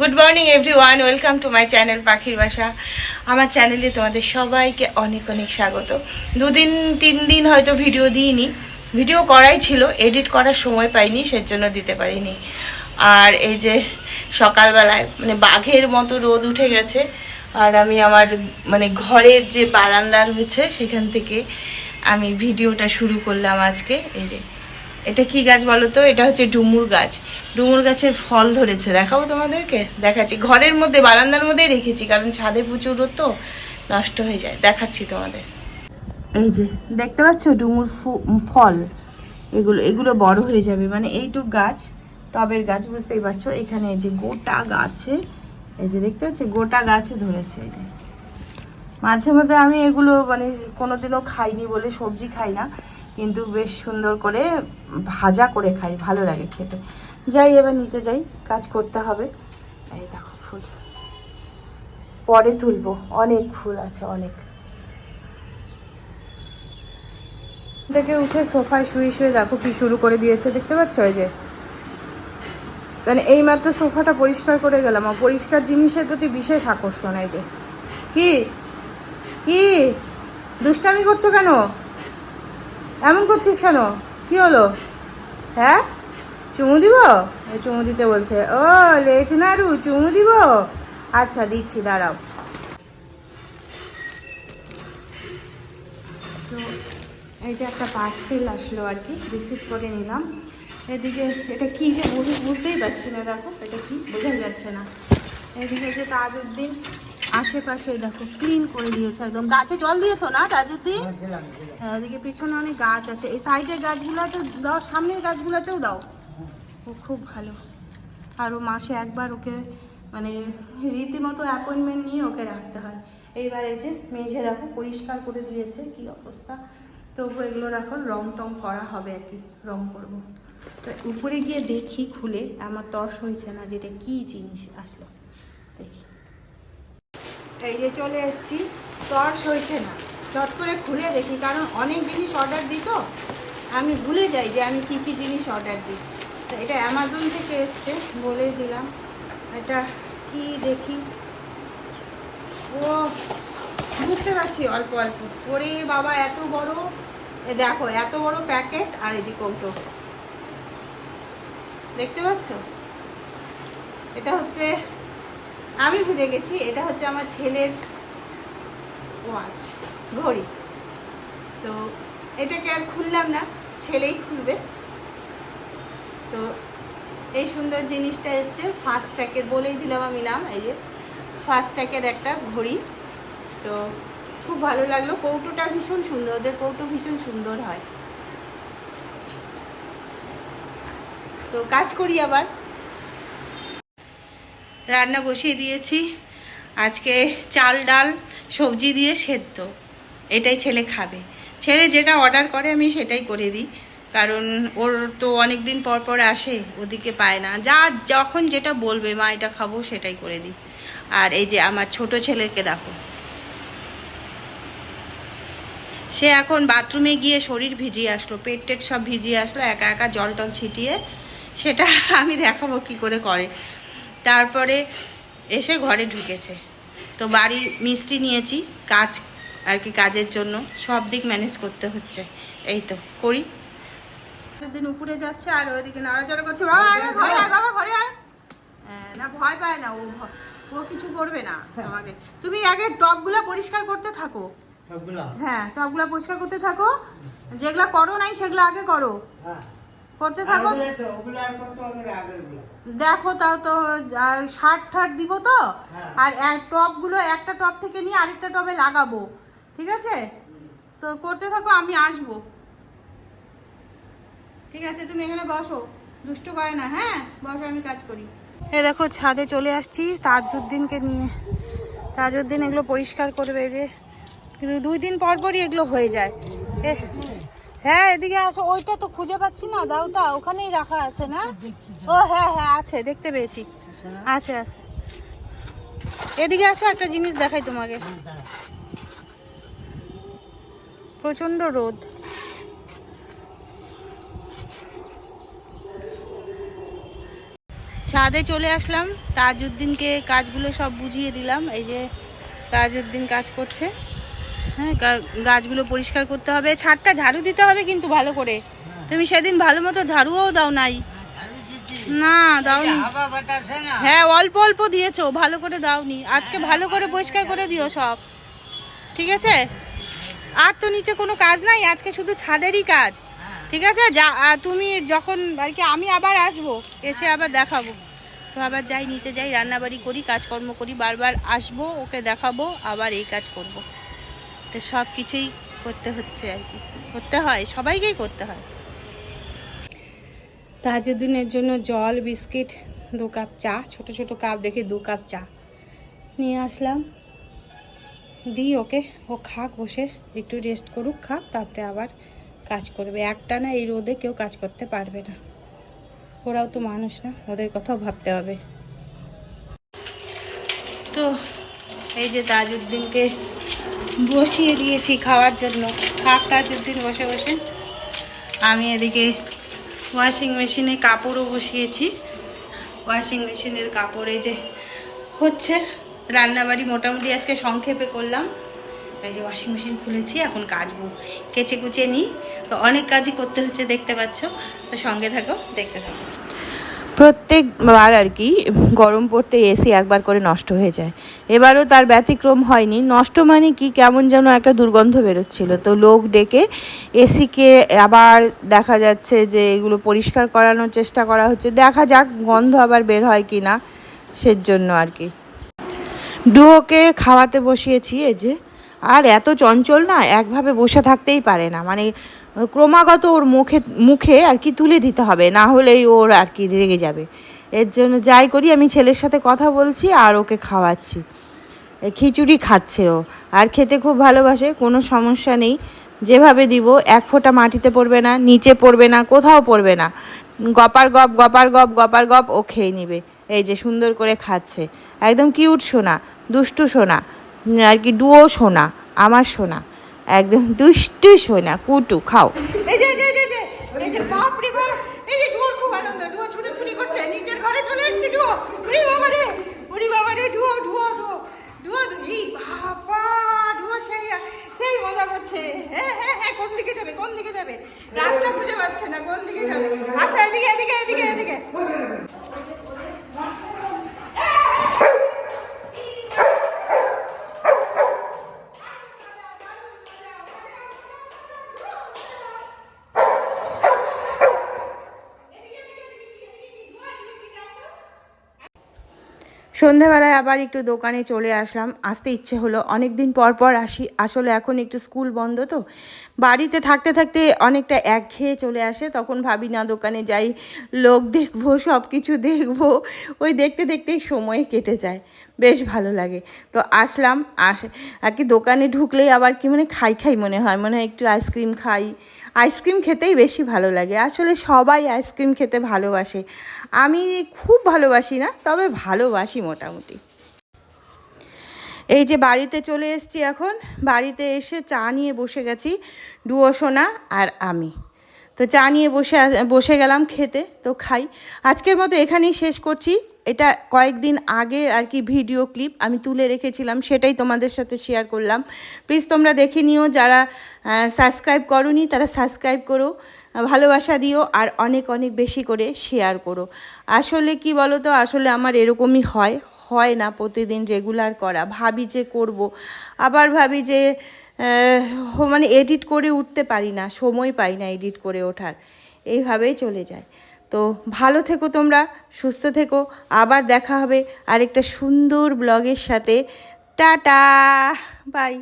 Good morning every one welcome to my channel পাখির বাসা আমার চ্যানেলে তোমাদের সবাইকে অনেক অনেক স্বাগত। দুদিন, তিন দিন হয়তো ভিডিও দিইনি। ভিডিও করাই ছিল এডিট করার সময় পাইনি, সেজন্য দিতে পারিনি। আর এই যে সকালবেলায় মানে বাঘের মতো রোদ উঠে গেছে, আর আমি আমার মানে ঘরের যে বারান্দা রয়েছে, সেখান থেকে আমি ভিডিওটা শুরু করলাম আজকে। এই যে এটা কি গাছ বলো তো? এটা হচ্ছে ডুমুর গাছ। ডুমুর গাছের ফল ধরেছে। দেখাবো তোমাদেরকে? দেখাচ্ছি। ঘরের মধ্যে, বারান্দার মধ্যেই রেখেছি, কারণ ছাদে প্রচুর তো, নষ্ট হয়ে যায়। দেখাচ্ছি তোমাদের। এই যে, দেখতে পাচ্ছ ডুমুর ফল? এগুলো এগুলো বড় হয়ে যাবে। মানে এইটুক গাছ, টবের গাছ, বুঝতেই পারছ? এখানে এই যে গোটা গাছে, এই যে দেখতে পাচ্ছ? গোটা গাছে ধরেছে এই যে। মাঝে মধ্যে আমি এগুলো মানে কোনোদিনও খাইনি বলে সবজি খাই না, কিন্তু বেশ সুন্দর করে ভাজা করে খাই, ভালো লাগে খেতে। যাই, এবার নিচে যাই, কাজ করতে হবে। এই দেখো ফুল। পরে তুলবো, অনেক ফুল আছে, অনেক। থেকে উঠে সোফায় শুয়ে শুয়ে দেখো কি শুরু করে দিয়েছে, দেখতে পাচ্ছ ওই যে? মানে এইমাত্র সোফাটা পরিষ্কার করে গেলাম পরিষ্কার জিনিসের প্রতি বিশেষ আকর্ষণ এই যে। কি? কি? দুষ্টামি করছ কেন? এমন করছিস কেন? কি হলো? হ্যাঁ? চুমু দিব? চুমু দিতে বলছে। ও, লেচ নাড়ু, চুমু দিব? আচ্ছা দিচ্ছি, দাঁড়াও। তো এই যে একটা পার্সেল আসলো আর কি রিসিভ করে নিলাম। এদিকে এটা কি যে বুঝ- বুঝতেই পারছি না দেখো, এটা কি? বোঝা যাচ্ছে না। এদিকে যে তাজউদ্দিন আশেপাশে দেখো ক্লিন করে দিয়েছে একদম। গাছে জল দিয়েছ না তাজউদ্দিন হ্যাঁ এদিকে পিছনে অনেক গাছ আছে। এই সাইডের গাছগুলোতে দাও সামনের গাছগুলোতেও দাও। ও খুব ভালো। আর ও মাসে একবার ওকে মানে রীতিমতো অ্যাপয়েন্টমেন্ট নিয়ে ওকে রাখতে হয়। এইবার এই যে মেঝে দেখো পরিষ্কার করে দিয়েছে কি অবস্থা। তবু এগুলোর এখন রং টং করা হবে আর কি রং করব। তো উপরে গিয়ে দেখি খুলে আমার তর্স হয়েছে না যেটা কি জিনিস আসলো। এই যে চলে এসেছি তর্স হয়েছে না। চট করে খুলে দেখি, কারণ অনেক জিনিস অর্ডার দিই তো। আমি ভুলে যাই যে আমি কি কি জিনিস অর্ডার দিই। তো এটা অ্যামাজন থেকে এসছে, বলে দিলাম। এটা কি দেখি? ও, বুঝতে পারছি অল্প অল্প। ওরে বাবা, এত বড়। দেখো, এত বড় প্যাকেট আর এই যে কৌটো। দেখতে পাচ্ছ? এটা হচ্ছে আমি বুঝে গেছি, এটা হচ্ছে আমার ছেলের ওয়াচ ঘড়ি। তো এটাকে আর খুললাম না, ছেলেই খুলবে। তো এই সুন্দর জিনিসটা এসছে ফাস্ট ট্র্যাকের বলেই দিলাম আমি নাম, এই যে ফাস্ট ট্র্যাকের একটা ঘড়ি। তো খুব ভালো লাগল, কৌটোটা ভীষণ সুন্দর, ওদের কৌটো ভীষণ সুন্দর হয়। তো কাজ করি আবার। রান্না বসিয়ে দিয়েছি। আজকে চাল, ডাল, সবজি দিয়ে সেদ্ধ। এটাই ছেলে খাবে। ছেলে যেটা অর্ডার করে, আমি সেটাই করে দিই। কারণ ওর তো অনেক দিন পর পর আসে, ওদিকে পায় না। যা যখন যেটা বলবে, মা, এটা খাব, সেটাই করে দিই। আর এই যে আমার ছোট ছেলেকে দেখো। সে এখন বাথরুমে গিয়ে শরীর ভিজিয়ে আসলো, পেট টেট সব ভিজিয়ে আসলো, একা একা জল টল ছিটিয়ে। সেটা আমি দেখাবো কি করে করে। তারপরে এসে ঘরে ঢুকেছে। তো বাড়ির মিস্ত্রি নিয়েছি কাজ আর কি কাজের জন্য সব দিক ম্যানেজ করতে হচ্ছে। এই তো করি। দিন উপরে যাচ্ছে আর ওইদিকে নাড়াচাড়া করছে। বাবা আয়, ঘরে আয় বাবা ঘরে আয়। হ্যাঁ, না ভয় পায় না ও ও কিছু করবে না আমাকে। তুমি আগে টপগুলো পরিষ্কার করতে থাকো। হ্যাঁ টপগুলো পরিষ্কার করতে থাকো। যেগুলো করো নাই সেগুলো আগে করো। হ্যাঁ। করতে থাকো। দেখো তাও তো আর শার্ট ঠাট দিব তো? হ্যাঁ। আর এক টপগুলো একটা টপ থেকে নিয়ে আরেকটা টবে লাগাবো ঠিক আছে? তো করতে থাকো আমি আসব। ঠিক আছে তুমি এখানে বসো দুষ্ট করে না হ্যাঁ? বসো আমি কাজ করি। এ দেখো ছাদে চলে আসছি তাজউদ্দিনকে নিয়ে। তাজউদ্দিন এগুলো পরিষ্কার করবে যে। কিন্তু দুই দিন পর পরই এগুলো হয়ে যায়। এ হ্যাঁ এদিকে আসো। ওইটা তো খুঁজে পাচ্ছি না। দাওটা ওখানেই রাখা আছে না? ও হ্যাঁ হ্যাঁ আছে, দেখতে পেয়েছি। আছে আছে। এদিকে আসো, একটা জিনিস দেখাই তোমাকে। প্রচণ্ড রোদ। ছাদে চলে আসলাম। তাজউদ্দিনকে কাজগুলো সব বুঝিয়ে দিলাম। এই যে তাজউদ্দিন কাজ করছে। হ্যাঁ গাছগুলো পরিষ্কার করতে হবে। ছাদটা ঝাড়ু দিতে হবে কিন্তু ভালো করে। তুমি সেদিন ভালো মতো ঝাড়ুও দাও নাই। না, দাওনি। হ্যাঁ অল্প অল্প দিয়েছ, ভালো করে দাওনি। আজকে ভালো করে পরিষ্কার করে দিও সব। ঠিক আছে? আর তো নিচে কোনো কাজ নাই, আজকে শুধু ছাদেরই কাজ। ঠিক আছে? যা তুমি যখন আর কি আমি আবার আসব, এসে আবার দেখাবো। তো আবার যাই, নিচে যাই, রান্নাবাড়ি করি, কাজকর্ম করি, বারবার আসব, ওকে দেখাবো, আবার এই কাজ করব। তো সব কিছুই করতে হচ্ছে আর কি। করতে হয়, সবাইকেই করতে হয়। তাজউদ্দিনের জন্য জল, বিস্কিট, দু কাপ চা, ছোট ছোট কাপ দেখে দু কাপ চা নিয়ে আসলাম। দিই ওকে, ও খাক, বসে একটু রেস্ট করুক, খাক, তারপরে আবার কাজ করবে। একটা না এই রোদে কেউ কাজ করতে পারবে না। ওরাও তো মানুষ না, ওদের কথাও ভাবতে হবে। তো এই যে তাজউদ্দিনকে বসিয়ে দিয়েছি খাওয়ার জন্য। খাক তাজউদ্দিন বসে বসে। আমি এদিকে ওয়াশিং মেশিনে কাপড়ও বসিয়েছি। ওয়াশিং মেশিনের কাপড় এই যে হচ্ছে। রান্নাবাড়ি মোটামুটি আজকে সংক্ষেপে করলাম। এই যে ওয়াশিং মেশিন খুলেছি, এখন কাচবো। কেচে কুচে নিই। তো অনেক কাজই করতে হচ্ছে, দেখতে পাচ্ছ? তো সঙ্গে থাকো, দেখতে থাকো। প্রত্যেকবার আর কি গরম পড়তে এসি একবার করে নষ্ট হয়ে যায়। এবারও তার ব্যতিক্রম হয়নি। নষ্ট মানে কি? কেমন যেন একটা দুর্গন্ধ বেরোচ্ছিল। তো লোক ডেকে এসিকে আবার দেখা যাচ্ছে যে এগুলো পরিষ্কার করানোর চেষ্টা করা হচ্ছে। দেখা যাক গন্ধ আবার বের হয় কি না সেজন্য আর কি। ডুয়োকে খাওয়াতে বসিয়েছি এই যে। আর এত চঞ্চল না, একভাবে বসে থাকতেই পারে না। মানে ক্রমাগত ওর মুখে মুখে আর কি তুলে দিতে হবে, না হলেই ওর আর কি রেগে যাবে। এর জন্য যাই করি, আমি ছেলের সাথে কথা বলছি আর ওকে খাওয়াচ্ছি। খিচুড়ি খাচ্ছে ও। আর খেতে খুব ভালোবাসে, কোনো সমস্যা নেই। যেভাবে দিব, এক ফোঁটা মাটিতে পড়বে না, নিচে পড়বে না, কোথাও পড়বে না। গপার গপ গপার গপ গপার গপ, ও খেয়ে নিবে। এই যে সুন্দর করে খাচ্ছে। একদম কিউট সোনা, দুষ্টু সোনা, আর কি ডুয়ো সোনা, আমার সোনা। একদম দুষ্টুস দুষ্টু সোনা কুটু, খাও। কোন দিকে যাবে, কোন দিকে যাবে? রাস্তা খুঁজে পাচ্ছে না, কোন দিকে যাবে? আসো এদিকে এদিকে এদিকে এদিকে। সন্ধেবেলায় আবার একটু দোকানে চলে আসলাম। আসতে ইচ্ছে হলো। অনেক দিন পর পর আসি। আসলে এখন একটু স্কুল বন্ধ তো। বাড়িতে থাকতে থাকতে অনেকটা একঘেয়ে চলে আসে। তখন ভাবি, না, দোকানে যাই। লোক দেখব সব কিছু দেখব। ওই দেখতে দেখতেই সময় কেটে যায়। বেশ ভালো লাগে। তো আসলাম। আস। আর কি দোকানে ঢুকলেই আবার কি মানে খাই খাই মনে হয়। মনে হয় একটু আইসক্রিম খাই। আইসক্রিম খেতেই বেশি ভালো লাগে। আসলে সবাই আইসক্রিম খেতে ভালোবাসে। আমি খুব ভালোবাসি না, তবে ভালোবাসি মোটামুটি। এই যে বাড়িতে চলে এসেছি এখন। বাড়িতে এসে চা নিয়ে বসে গেছি, ডুয়ো সোনা আর আমি। তো চা নিয়ে বসে বসে গেলাম খেতে, তো খাই। আজকের মতো এখানেই শেষ করছি। এটা কয়েকদিন আগে আর কি ভিডিও ক্লিপ আমি তুলে রেখেছিলাম, সেটাই তোমাদের সাথে শেয়ার করলাম। প্লিজ তোমরা দেখে নিও যারা সাবস্ক্রাইব করনি, তারা সাবস্ক্রাইব করো, ভালোবাসা দিও আর অনেক অনেক বেশি করে শেয়ার করো। আসলে কি বলো তো আসলে আমার এরকমই হয় হয় না প্রতিদিন রেগুলার করা, ভাবি যে করব, আবার ভাবি যে মানে এডিট করে উঠতে পারি না, সময় পাই না এডিট করে ওঠার, এইভাবেই চলে যায়। তো ভালো থেকো তোমরা, সুস্থ থেকো। আবার দেখা হবে আরেকটা সুন্দর ব্লগের সাথে। Tata bye